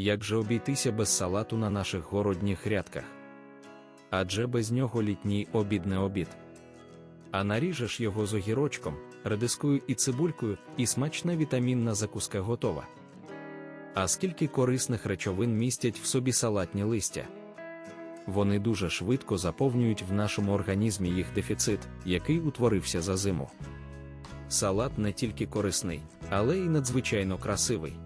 Як же обійтися без салату на наших городніх грядках? Адже без нього літній обід не обід. А наріжеш його з огірочком, редискою і цибулькою, і смачна вітамінна закуска готова. А скільки корисних речовин містять в собі салатні листя? Вони дуже швидко заповнюють в нашому організмі їх дефіцит, який утворився за зиму. Салат не тільки корисний, але й надзвичайно красивий.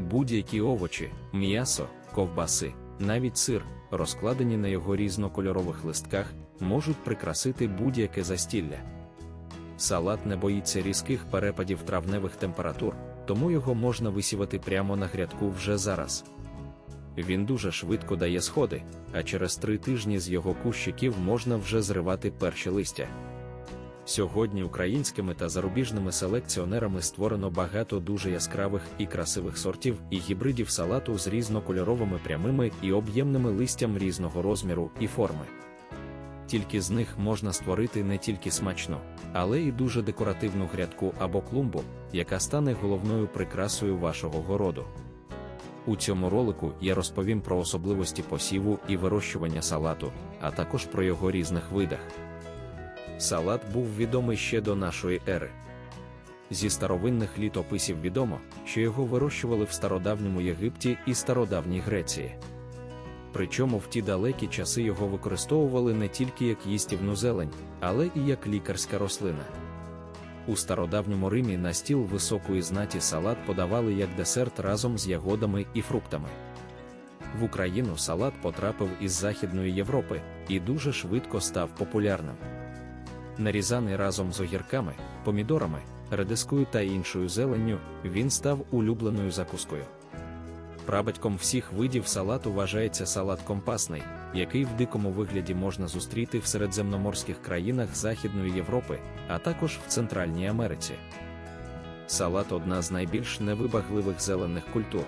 Будь-які овочі, м'ясо, ковбаси, навіть сир, розкладені на його різнокольорових листках, можуть прикрасити будь-яке застілля. Салат не боїться різких перепадів травневих температур, тому його можна висівати прямо на грядку вже зараз. Він дуже швидко дає сходи, а через три тижні з його кущиків можна вже зривати перші листя. Сьогодні українськими та зарубіжними селекціонерами створено багато дуже яскравих і красивих сортів і гібридів салату з різнокольоровими прямими і об'ємними листям різного розміру і форми. Тільки з них можна створити не тільки смачну, але й дуже декоративну грядку або клумбу, яка стане головною прикрасою вашого городу. У цьому ролику я розповім про особливості посіву і вирощування салату, а також про його різних видах. Салат був відомий ще до нашої ери. Зі старовинних літописів відомо, що його вирощували в стародавньому Єгипті і стародавній Греції. Причому в ті далекі часи його використовували не тільки як їстівну зелень, але і як лікарська рослина. У стародавньому Римі на стіл високої знаті салат подавали як десерт разом з ягодами і фруктами. В Україну салат потрапив із Західної Європи і дуже швидко став популярним. Нарізаний разом з огірками, помідорами, редискою та іншою зеленню, він став улюбленою закускою. Прабатьком всіх видів салату вважається салат компасний, який в дикому вигляді можна зустріти в середземноморських країнах Західної Європи, а також в Центральній Америці. Салат одна з найбільш невибагливих зелених культур.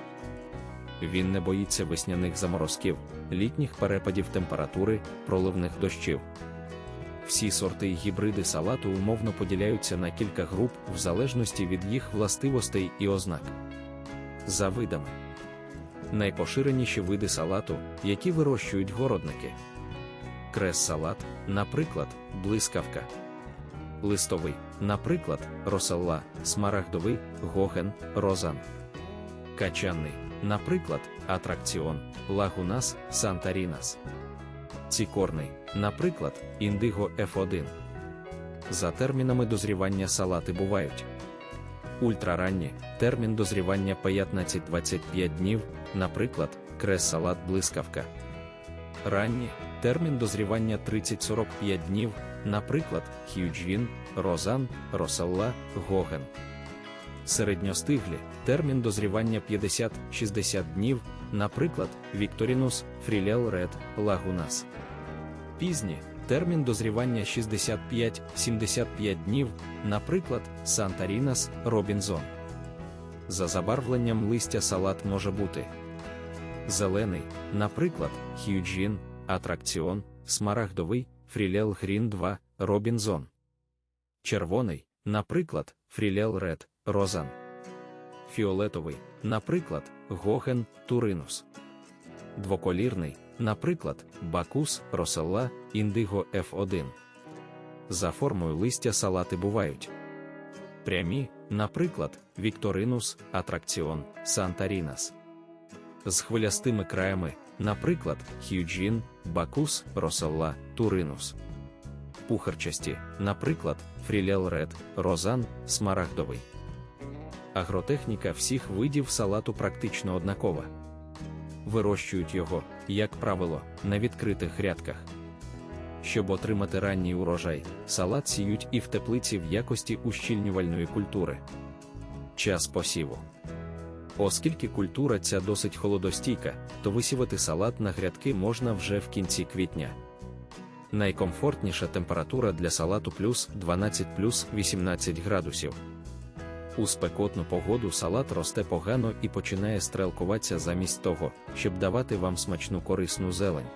Він не боїться весняних заморозків, літніх перепадів температури, проливних дощів. Всі сорти і гібриди салату умовно поділяються на кілька груп в залежності від їх властивостей і ознак. За видами найпоширеніші види салату, які вирощують городники. Крес-салат, наприклад, блискавка. Листовий, наприклад, роселла, смарагдовий, гоген, розан. Качанний, наприклад, атракціон, лагунас, сантарінас. Цікорний, наприклад, індиго F1. За термінами дозрівання салати бувають. Ультраранні термін дозрівання 15-25 днів, наприклад, крес-салат блискавка. Ранні термін дозрівання 30-45 днів, наприклад, хюджвін, розан, роселла, гоген. Середньостиглі термін дозрівання 50-60 днів, наприклад, Вікторінус, Фрілел Ред, Лагунас. Пізні термін дозрівання 65-75 днів, наприклад, Сантарінас, Робінзон. За забарвленням листя салат може бути зелений, наприклад, хюджін, атракціон, смарагдовий, фрілел грін 2, Робінзон. Червоний, наприклад, фрілел ред, розан. Фіолетовий, наприклад, гоген, туринус. Двоколірний, наприклад, бакус, роселла, індиго F1. За формою листя салати бувають прямі, наприклад, Вікторинус, Атракціон, Сантарінас. З хвилястими краями, наприклад, Хюджін, Бакус, Роселла, Туринус. Пухарчасті, наприклад, Фрілел Ред, Розан, Смарагдовий. Агротехніка всіх видів салату практично однакова. Вирощують його, як правило, на відкритих грядках. Щоб отримати ранній урожай, салат сіють і в теплиці в якості ущільнювальної культури. Час посіву. Оскільки культура ця досить холодостійка, то висівати салат на грядки можна вже в кінці квітня. Найкомфортніша температура для салату плюс 12 плюс 18 градусів. У спекотну погоду салат росте погано і починає стрелкуватися замість того, щоб давати вам смачну корисну зелень.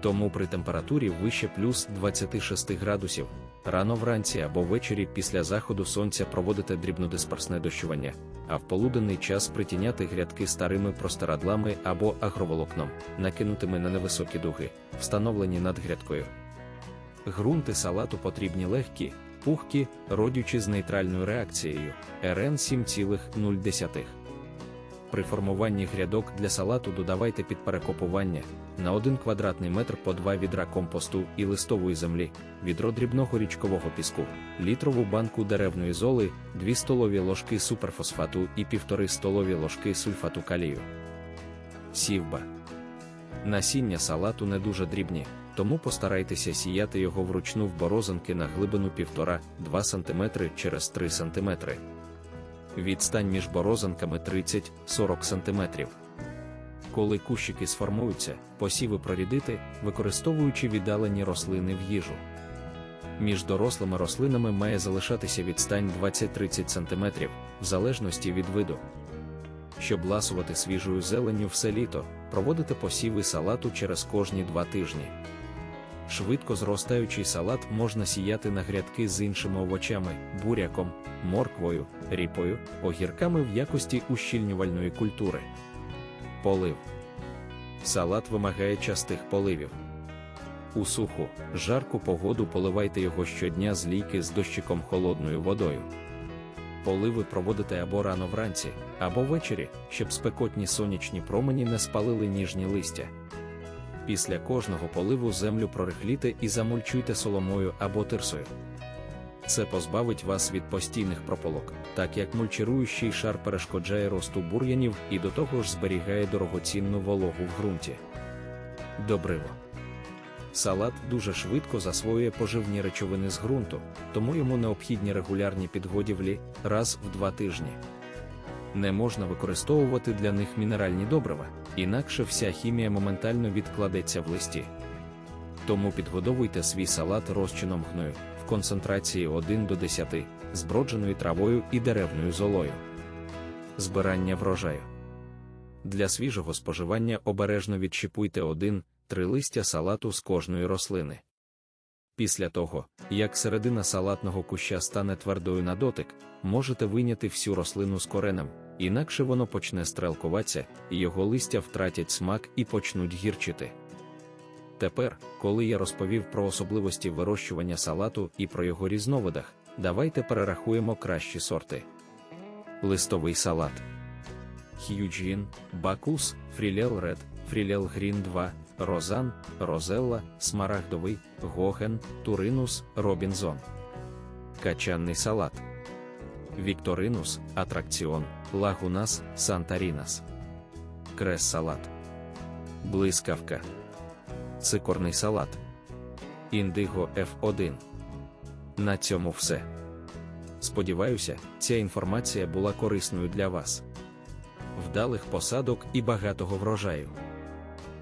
Тому при температурі вище плюс 26 градусів Рано вранці або ввечері після заходу сонця проводите дрібнодисперсне дощування, а в полуденний час притіняти грядки старими простирадлами або агроволокном, накинутими на невисокі дуги, встановлені над грядкою. Грунти салату потрібні легкі, пухкі, родючі з нейтральною реакцією РН 7,0. При формуванні грядок для салату додавайте під перекопування на 1 квадратний метр по 2 відра компосту і листової землі, відро дрібного річкового піску, літрову банку деревної золи, 2 столові ложки суперфосфату і 1,5 столові ложки сульфату калію. Сівба. Насіння салату не дуже дрібні, тому постарайтеся сіяти його вручну в борозинки на глибину 1,5-2 см через 3 см. Відстань між борозинками 30-40 см. Коли кущики сформуються, посіви прорідити, використовуючи віддалені рослини в їжу. Між дорослими рослинами має залишатися відстань 20-30 см, в залежності від виду. Щоб ласувати свіжою зеленню все літо, проводите посіви салату через кожні два тижні. Швидко зростаючий салат можна сіяти на грядки з іншими овочами, буряком, морквою, ріпою, огірками в якості ущільнювальної культури. Полив. Салат вимагає частих поливів. У суху, жарку погоду поливайте його щодня з лійки з дощиком холодною водою. Поливи проводите або рано вранці, або ввечері, щоб спекотні сонячні промені не спалили ніжні листя. Після кожного поливу землю прорихліте і замульчуйте соломою або тирсою. Це позбавить вас від постійних прополок, так як мульчируючий шар перешкоджає росту бур'янів і до того ж зберігає дорогоцінну вологу в ґрунті. Добриво. Салат дуже швидко засвоює поживні речовини з ґрунту, тому йому необхідні регулярні підгодівлі раз в два тижні. Не можна використовувати для них мінеральні добрива, інакше вся хімія моментально відкладеться в листі. Тому підгодовуйте свій салат розчином гною в концентрації 1 до 10, збродженою травою і деревною золою. Збирання врожаю. Для свіжого споживання обережно відщипуйте 1-3 листя салату з кожної рослини. Після того, як середина салатного куща стане твердою на дотик, можете вийняти всю рослину з коренем, інакше воно почне стрелкуватися, його листя втратять смак і почнуть гірчити. Тепер, коли я розповів про особливості вирощування салату і про його різновидах, давайте перерахуємо кращі сорти. Листовий салат. Х'юджін, Бакус, Фрілел Ред, Фрілел Грін 2, Розан, Розелла, Смарагдовий, Гоген, Туринус, Робінзон. Качанний салат. Вікторинус, Атракціон, Лагунас, Сантарінас. Крес салат. Блискавка. Цикорний салат. Індиго F1. На цьому все. Сподіваюся, ця інформація була корисною для вас. Вдалих посадок і багатого врожаю.